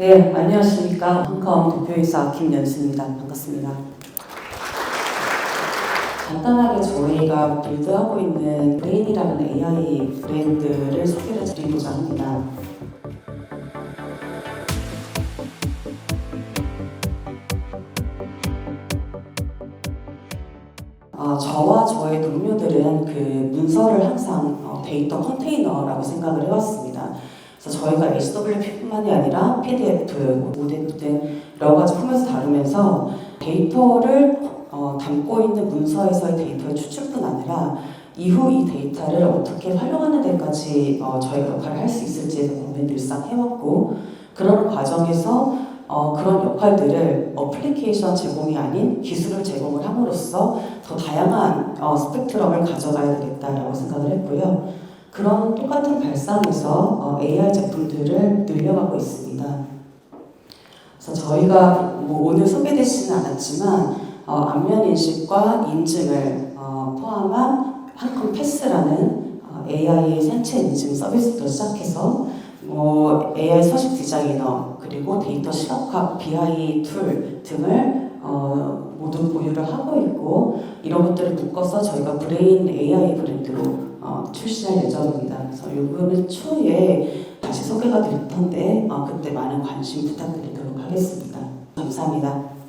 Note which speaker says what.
Speaker 1: 네, 안녕하십니까. 한컴 대표이사 김연수입니다. 반갑습니다. 간단하게 저희가 빌드하고 있는 브레인이라는 AI 브랜드를 소개를 드리고자 합니다. 어, 저와 저의 동료들은 그 문서를 항상 어, 데이터 컨테이너라고 생각을 해왔습니다. 저희가 HWP뿐만이 아니라 PDF, 등 여러 가지 포맷을 다루면서 데이터를 어, 담고 있는 문서에서의 데이터의 추출뿐 아니라 이후 이 데이터를 어떻게 활용하는 데까지 어, 저희가 역할을 할 수 있을지에 대한 고민을 늘상 해왔고 그런 과정에서 어, 그런 역할들을 어플리케이션 제공이 아닌 기술을 제공을 함으로써 더 다양한 어, 스펙트럼을 가져가야 되겠다라고 생각을 했고요. 그런 똑같은 발상에서 어, AI 제품들을 늘려가고 있습니다. 그래서 저희가 뭐 오늘 소개되지는 않았지만 어, 안면 인식과 인증을 어, 포함한 한컴 패스라는 어, AI 생체 인증 서비스부터 시작해서 뭐 AI 서식 디자이너 그리고 데이터 시각화 BI 툴 등을 어, 모두 보유를 하고 있고 이런 것들을 묶어서 저희가 브레인 AI 브랜드로 어, 출시할 예정입니다. 그래서 요거는 추후에 다시 소개가 될 텐데 어, 그때 많은 관심 부탁드리도록 하겠습니다. 감사합니다.